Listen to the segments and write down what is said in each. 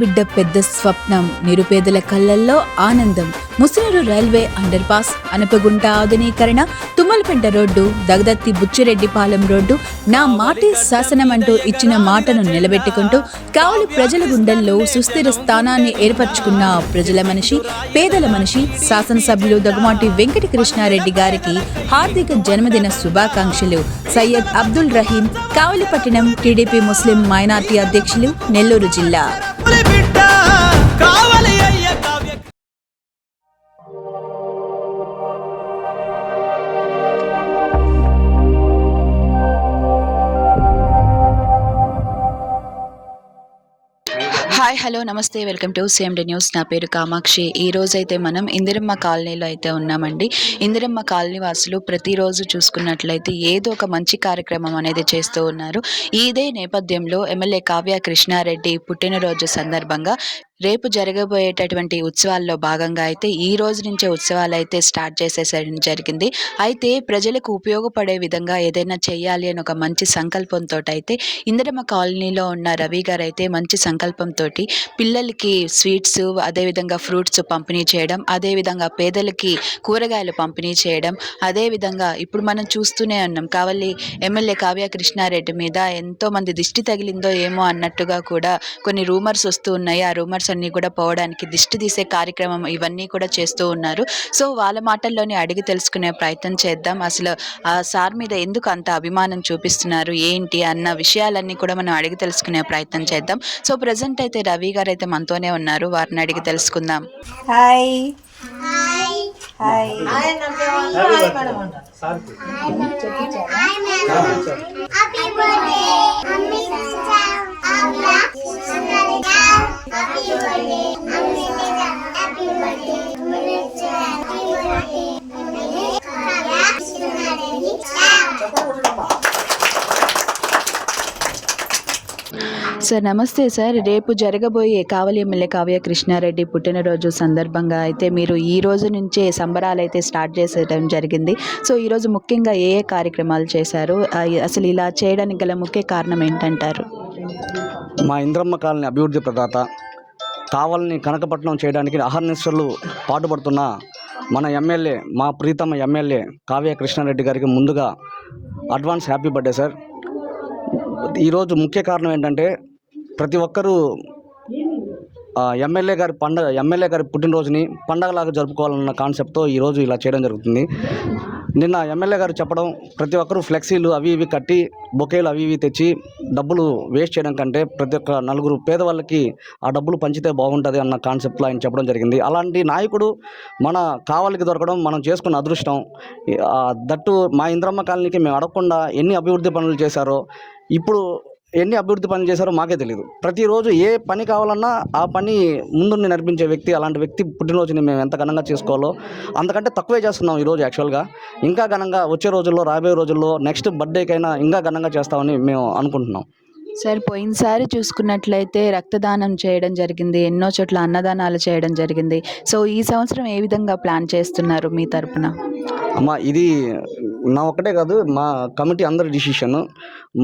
బిడ్డ పెద్ద స్వప్నం నిరుపేదల కళ్ళల్లో ఆనందం. Musinuru railway under pass Anapagunta ఆధునీకరణ తుమ్మలపెంట రోడ్డు దగదత్తి బుచ్చిరెడ్డిపాలెం రోడ్డు నా మాటి శాసనం అంటూ ఇచ్చిన మాటను నిలబెట్టుకుంటూ కావలి ప్రజల గుండెల్లో సుస్థిర స్థానాన్ని ఏర్పరచుకున్న ప్రజల మనిషి పేదల మనిషి శాసనసభ్యులు దగుమాటి వెంకట కృష్ణారెడ్డి గారికి హార్దిక జన్మదిన శుభాకాంక్షలు. సయ్యద్ అబ్దుల్ రహీం కావలిపట్నం టీడీపీ ముస్లిం మైనార్టీ అధ్యక్షులు నెల్లూరు జిల్లా. హలో నమస్తే. Welcome to CMD News. నా పేరు కామాక్షి. ఈ రోజైతే అయితే మనం ఇందిరమ్మ కాలనీలో అయితే ఉన్నామండి. ఇందిరమ్మ కాలనీ వాసులు ప్రతిరోజు చూసుకున్నట్లయితే ఏదో ఒక మంచి కార్యక్రమం అనేది చేస్తూ ఉన్నారు. ఇదే నేపథ్యంలో ఎమ్మెల్యే కావ్య కృష్ణారెడ్డి పుట్టినరోజు సందర్భంగా రేపు జరగబోయేటటువంటి ఉత్సవాల్లో భాగంగా అయితే ఈ రోజు నుంచే ఉత్సవాలు అయితే స్టార్ట్ చేసేసడం జరిగింది. అయితే ప్రజలకు ఉపయోగపడే విధంగా ఏదైనా చేయాలి అని ఒక మంచి సంకల్పంతో అయితే ఇందిరమ్మ కాలనీలో ఉన్న రవి గారు అయితే మంచి సంకల్పంతో పిల్లలకి స్వీట్స్ అదేవిధంగా ఫ్రూట్స్ పంపిణీ చేయడం అదేవిధంగా పేదలకి కూరగాయలు పంపిణీ చేయడం అదేవిధంగా ఇప్పుడు మనం చూస్తూనే ఉన్నాం. కావాలి ఎమ్మెల్యే కావ్య కృష్ణారెడ్డి మీద ఎంతో మంది దిష్టి తగిలిందో ఏమో అన్నట్టుగా కూడా కొన్ని రూమర్స్ వస్తూ ఉన్నాయి. ఆ రూమర్స్ అన్నీ కూడా పోవడానికి దిష్టి తీసే కార్యక్రమం ఇవన్నీ కూడా చేస్తూ ఉన్నారు. సో వాళ్ళ మాటల్లోనే అడిగి తెలుసుకునే ప్రయత్నం చేద్దాం. అసలు ఆ సార్ మీద ఎందుకు అంత అభిమానం చూపిస్తున్నారు? ఏంటి? అన్న విషయాలన్నీ కూడా మనం అడిగి తెలుసుకునే ప్రయత్నం చేద్దాం. సో ప్రజెంట్ అయితే రవి గారు అయితే మనతోనే ఉన్నారు. వారిని అడిగి తెలుసుకుందాం. హాయ్. హాయ్. సార్ నమస్తే సార్. రేపు జరగబోయే కావలి ఎమ్మెల్యే కావ్య కృష్ణారెడ్డి పుట్టినరోజు సందర్భంగా అయితే మీరు ఈ రోజు నుంచే సంబరాలు అయితే స్టార్ట్ చేసేయడం జరిగింది. సో ఈరోజు ముఖ్యంగా ఏ ఏ కార్యక్రమాలు చేశారు? అసలు ఇలా చేయడానికి గల ముఖ్య కారణం ఏంటంటారు? మా ఇంద్రమ్మ కాలనీ అభివృద్ధి ప్రదాత కావాలని కనకపట్నం చేయడానికి అహర్నిశలు పాటుపడుతున్న మన ఎమ్మెల్యే మా ప్రీతమ ఎమ్మెల్యే కావ్య కృష్ణారెడ్డి గారికి ముందుగా అడ్వాన్స్ హ్యాపీ బర్త్డే సార్. ఈరోజు ముఖ్య కారణం ఏంటంటే ప్రతి ఒక్కరూ ఎమ్మెల్యే గారి పండగ ఎమ్మెల్యే గారి పుట్టినరోజుని పండగలాగా జరుపుకోవాలన్న కాన్సెప్ట్తో ఈరోజు ఇలా చేయడం జరుగుతుంది. నిన్న ఎమ్మెల్యే గారు చెప్పడం ప్రతి ఒక్కరూ ఫ్లెక్సీలు అవి ఇవి కట్టి బొకేలు అవి ఇవి తెచ్చి డబ్బులు వేస్ట్ చేయడం కంటే ప్రతి ఒక్క నలుగురు పేదవాళ్ళకి ఆ డబ్బులు పంచితే బాగుంటుంది అన్న కాన్సెప్ట్లో ఆయన చెప్పడం జరిగింది. అలాంటి నాయకుడు మన కావాలికి దొరకడం మనం చేసుకున్న అదృష్టం. దట్టు మా ఇంద్రమ్మ కాలనీకి మేము అడగకుండా ఎన్ని అభివృద్ధి పనులు చేశారో ఇప్పుడు ఎన్ని అభివృద్ధి పని చేశారో మాకే తెలియదు ప్రతిరోజు ఏ పని కావాలన్నా ఆ పని ముందుని నడిపించే వ్యక్తి అలాంటి వ్యక్తి పుట్టినరోజుని మేము ఎంత ఘనంగా చేసుకోవాలో అంతకంటే తక్కువే చేస్తున్నాం ఈరోజు యాక్చువల్గా. ఇంకా ఘనంగా వచ్చే రోజుల్లో రాబోయే రోజుల్లో నెక్స్ట్ బర్త్డేకైనా ఇంకా ఘనంగా చేస్తామని మేము అనుకుంటున్నాం. సార్ పోయినసారి చూసుకున్నట్లయితే రక్తదానం చేయడం జరిగింది ఎన్నో చోట్ల అన్నదానాలు చేయడం జరిగింది. సో ఈ సంవత్సరం ఏ విధంగా ప్లాన్ చేస్తున్నారు మీ తరపున? అమ్మ ఇది నా ఒక్కటే కాదు మా కమిటీ అందరి డిసిషన్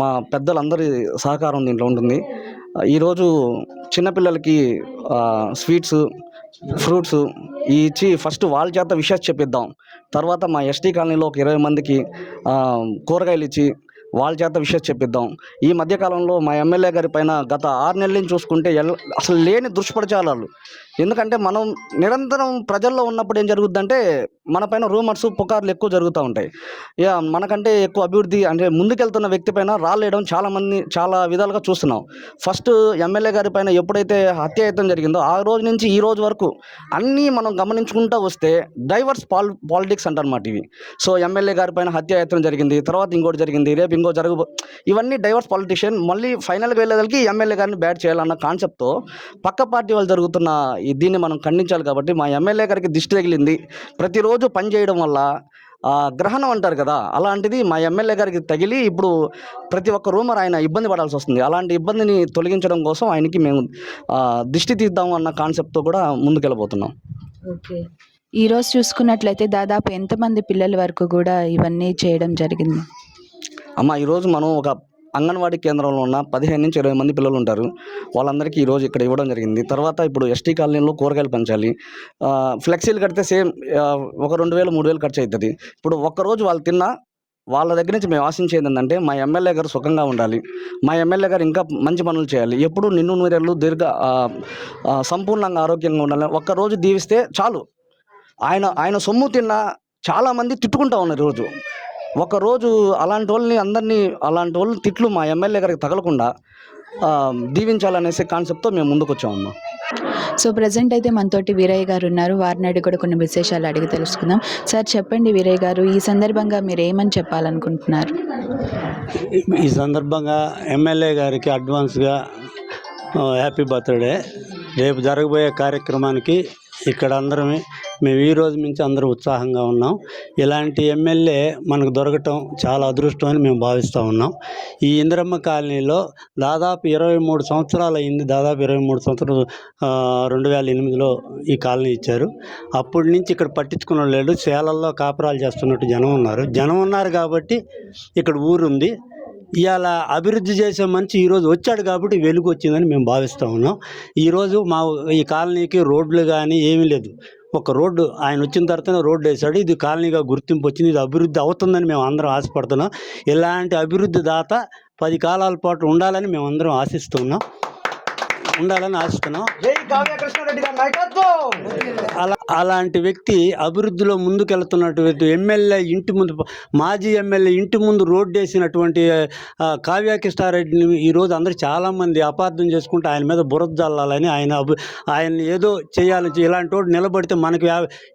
మా పెద్దలందరి సహకారం దీంట్లో ఉంటుంది. ఈరోజు చిన్నపిల్లలకి స్వీట్స్ ఫ్రూట్స్ ఇచ్చి ఫస్ట్ వాళ్ళ చేత విషయాలు చెప్పిద్దాం. తర్వాత మా ఎస్టీ కాలనీలో ఒక ఇరవై మందికి కూరగాయలు ఇచ్చి వాళ్ళ చేత విషయం చెప్పిద్దాం. ఈ మధ్యకాలంలో మా ఎమ్మెల్యే గారి పైన గత ఆరు నెలల నుంచి చూసుకుంటే ఎల్ అసలు లేని దుష్ప్రచారాలు. ఎందుకంటే మనం నిరంతరం ప్రజల్లో ఉన్నప్పుడు ఏం జరుగుద్దంటే మన పైన రూమర్స్ పుకార్లు ఎక్కువ జరుగుతూ ఉంటాయి. ఇక మనకంటే ఎక్కువ అభివృద్ధి అంటే ముందుకెళ్తున్న వ్యక్తి పైన రాలేయడం చాలామంది చాలా విధాలుగా చూస్తున్నాం. ఫస్ట్ ఎమ్మెల్యే గారి పైన ఎప్పుడైతే హత్యాయత్నం జరిగిందో ఆ రోజు నుంచి ఈ రోజు వరకు అన్నీ మనం గమనించుకుంటూ వస్తే డైవర్స్ పాల్ పాలిటిక్స్ అంటారన్నమాట ఇవి. సో ఎమ్మెల్యే గారి పైన హత్యాయత్నం జరిగింది తర్వాత ఇంకోటి జరిగింది రేపు ఇంకో జరగబో ఇవన్నీ డైవర్స్ పాలిటిషియన్ మళ్ళీ ఫైనల్కి వెళ్ళేదానికి ఎమ్మెల్యే గారిని బ్యాట్ చేయాలన్న కాన్సెప్ట్తో పక్క పార్టీ వాళ్ళు జరుగుతున్న ఈ దీన్ని మనం ఖండించాలి కాబట్టి మా ఎమ్మెల్యే గారికి దిష్టి తగిలింది. ప్రతిరోజు పని చేయడం వల్ల గ్రహణం అంటారు కదా అలాంటిది మా ఎమ్మెల్యే గారికి తగిలి ఇప్పుడు ప్రతి ఒక్క రూమర్ ఆయన ఇబ్బంది పడాల్సి వస్తుంది. అలాంటి ఇబ్బందిని తొలగించడం కోసం ఆయనకి మేము దిష్టి తీద్దాం అన్న కాన్సెప్ట్తో కూడా ముందుకెళ్ళబోతున్నాం. ఓకే. ఈ రోజు చూసుకున్నట్లయితే దాదాపు ఎంతమంది పిల్లల వరకు కూడా ఇవన్నీ చేయడం జరిగింది? అమ్మ ఈరోజు మనం ఒక అంగన్వాడీ కేంద్రంలో ఉన్న పదిహేను నుంచి ఇరవై మంది పిల్లలు ఉంటారు వాళ్ళందరికీ ఈరోజు ఇక్కడ ఇవ్వడం జరిగింది. తర్వాత ఇప్పుడు ఎస్టీ కాలనీలో కూరగాయలు పంచాలి. ఫ్లెక్సీలు కడితే సేమ్ ఒక రెండు వేలు మూడు వేలు ఖర్చు అవుతుంది ఇప్పుడు ఒక్కరోజు వాళ్ళు తిన్నా వాళ్ళ దగ్గర నుంచి మేము ఆశించేది ఏంటంటే మా ఎమ్మెల్యే గారు సుఖంగా ఉండాలి. మా ఎమ్మెల్యే గారు ఇంకా మంచి పనులు చేయాలి. ఎప్పుడు నిన్ను నూరెళ్ళు దీర్ఘ సంపూర్ణంగా ఆరోగ్యంగా ఉండాలి. ఒక్కరోజు దీవిస్తే చాలు. ఆయన ఆయన సొమ్ము తిన్న చాలామంది తిట్టుకుంటా ఉన్నారు రోజు ఒకరోజు అలాంటి వాళ్ళని అందరినీ అలాంటి వాళ్ళని తిట్లు మా ఎమ్మెల్యే గారికి తగలకుండా ఆ, దీవించాలనేసి కాన్సెప్ట్తో మేము ముందుకు వచ్చామమ్మా సో ప్రజెంట్ అయితే మనతోటి వీరయ్య గారు ఉన్నారు. వారిని అడిగి కూడా కొన్ని విశేషాలు అడిగి తెలుసుకుందాం. సార్ చెప్పండి వీరయ్య గారు ఈ సందర్భంగా మీరు ఏమని చెప్పాలనుకుంటున్నారు? ఈ సందర్భంగా ఎమ్మెల్యే గారికి అడ్వాన్స్గా హ్యాపీ బర్త్డే. రేపు జరగబోయే కార్యక్రమానికి ఇక్కడ అందరం మేము ఈ రోజు నుంచి అందరూ ఉత్సాహంగా ఉన్నాం. ఇలాంటి ఎమ్మెల్యే మనకు దొరకటం చాలా అదృష్టం అని మేము భావిస్తూ ఉన్నాం. ఈ ఇందిరమ్మ కాలనీలో దాదాపు ఇరవై మూడు సంవత్సరాలు అయింది. దాదాపు ఇరవై మూడు సంవత్సరాలు రెండు వేల ఎనిమిదిలో ఈ కాలనీ ఇచ్చారు. అప్పటి నుంచి ఇక్కడ పట్టించుకున్న వాళ్ళు సేలల్లో కాపురాలు చేస్తున్నట్టు జనం ఉన్నారు. జనం ఉన్నారు కాబట్టి ఇక్కడ ఊరుంది. ఇవాళ అభివృద్ధి చేసే మనిషి ఈరోజు వచ్చాడు కాబట్టి వెలుగు వచ్చిందని మేము భావిస్తూ ఉన్నాం. ఈరోజు మా ఈ కాలనీకి రోడ్లు కానీ ఏమీ లేదు. ఒక రోడ్డు ఆయన వచ్చిన తర్వాతనే రోడ్డు వేశాడు. ఇది కాలనీగా గుర్తింపు వచ్చింది. ఇది అభివృద్ధి అవుతుందని మేము అందరం ఆశపడుతున్నాం. ఇలాంటి అభివృద్ధి దాత పది కాలాల పాటు ఉండాలని మేము అందరం ఆశిస్తున్నాం ఉండాలని ఆశిస్తున్నాం. అలా అలాంటి వ్యక్తి అభివృద్ధిలో ముందుకెళ్తున్నటువంటి ఎమ్మెల్యే ఇంటి ముందు మాజీ ఎమ్మెల్యే ఇంటి ముందు రోడ్డు వేసినటువంటి ఆ, కావ్య కృష్ణారెడ్డిని ఈరోజు అందరూ చాలామంది అపార్థం చేసుకుంటే ఆయన మీద బురద జల్లాలని ఆయన ఆయన ఏదో చేయాలని ఇలాంటి వాడు నిలబడితే మనకి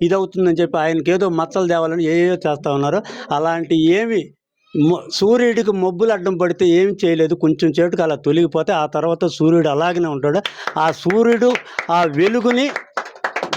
ఇది అవుతుందని చెప్పి ఆయనకి ఏదో మచ్చలు తేవాలని ఏయో చేస్తూ ఉన్నారు అలాంటి ఏమి సూర్యుడికి మబ్బులు అడ్డం పడితే ఏం చేయలేదు. కొంచెం చేటుకు అలా తొలగిపోతే ఆ తర్వాత సూర్యుడు అలాగనే ఉంటాడు. ఆ సూర్యుడు ఆ వెలుగుని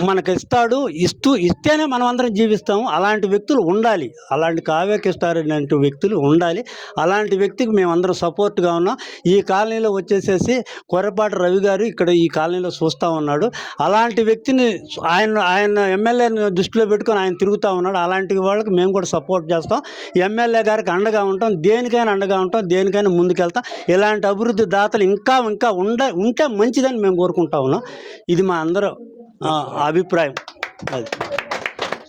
మనకి ఇస్తాడు ఇస్తూ ఇస్తేనే మనం అందరం జీవిస్తాము. అలాంటి వ్యక్తులు ఉండాలి. అలాంటి కావ్యకిస్తారనే వ్యక్తులు ఉండాలి. అలాంటి వ్యక్తికి మేమందరం సపోర్ట్గా ఉన్నాం. ఈ కాలనీలో వచ్చేసేసి కొరపాటి రవి గారు ఇక్కడ ఈ కాలనీలో చూస్తూ ఉన్నాడు. అలాంటి వ్యక్తిని ఆయన ఆయన ఎమ్మెల్యేని దృష్టిలో పెట్టుకొని ఆయన తిరుగుతూ ఉన్నాడు. అలాంటి వాళ్ళకి మేము కూడా సపోర్ట్ చేస్తాం. ఎమ్మెల్యే గారికి అండగా ఉంటాం. దేనికైనా అండగా ఉంటాం. దేనికైనా ముందుకెళ్తాం. ఇలాంటి అభివృద్ధి దాతలు ఇంకా ఇంకా ఉండ ఉంటే మంచిదని మేము కోరుకుంటా ఉన్నాం. ఇది మా అందరూ అభిప్రాయం అది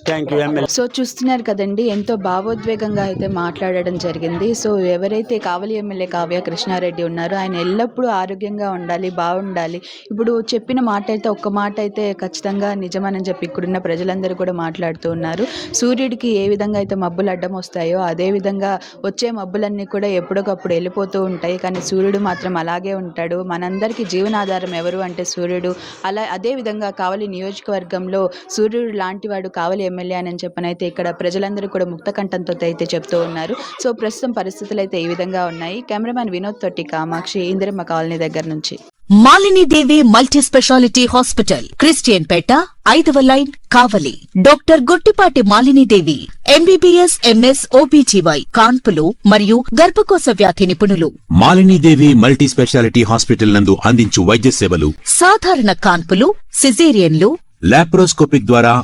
థ్యాంక్ యూ సో చూస్తున్నారు కదండి ఎంతో భావోద్వేగంగా అయితే మాట్లాడడం జరిగింది. సో ఎవరైతే కావలి ఎమ్మెల్యే కావ్య కృష్ణారెడ్డి ఉన్నారో ఆయన ఎల్లప్పుడూ ఆరోగ్యంగా ఉండాలి బాగుండాలి. ఇప్పుడు చెప్పిన మాట అయితే ఒక్క మాట అయితే ఖచ్చితంగా నిజమని చెప్పి ఇక్కడున్న ప్రజలందరూ కూడా మాట్లాడుతూ ఉన్నారు. సూర్యుడికి ఏ విధంగా అయితే మబ్బులు అడ్డం వస్తాయో అదే విధంగా వచ్చే మబ్బులన్నీ కూడా ఎప్పటికప్పుడు వెళ్ళిపోతూ ఉంటాయి. కానీ సూర్యుడు మాత్రం అలాగే ఉంటాడు. మనందరికీ జీవనాధారం ఎవరు అంటే సూర్యుడు. అలా అదే విధంగా కావలి నియోజకవర్గంలో సూర్యుడు లాంటివాడు కావలి ఎమ్మెల్యే అని చెప్పనైతే ఇక్కడ ప్రజలందరూ కూడా ముక్త కంఠంతో అయితే చెప్తూ ఉన్నారు. సో ప్రస్తుతం పరిస్థితులు అయితే ఈ విధంగా ఉన్నాయి. కెమెరామ్యాన్ వినోద్ తొట్టి కామాక్షి ఇందిరమ్మ కాలనీ దగ్గర నుంచి. Malini Devi multi speciality hospital Christian Peta ఐదవ line Kavali. Doctor Guttipati Malinidevi MBBS MS OBGY కాన్పులు మరియు గర్భకోశ వ్యాధి నిపుణులు. మాలినీదేవి మల్టీ స్పెషాలిటీ హాస్పిటల్ నందు అందించు వైద్య సేవలు. సాధారణ కాన్పులు సిజేరియన్లు. లాప్రోస్కోపిక్ ద్వారా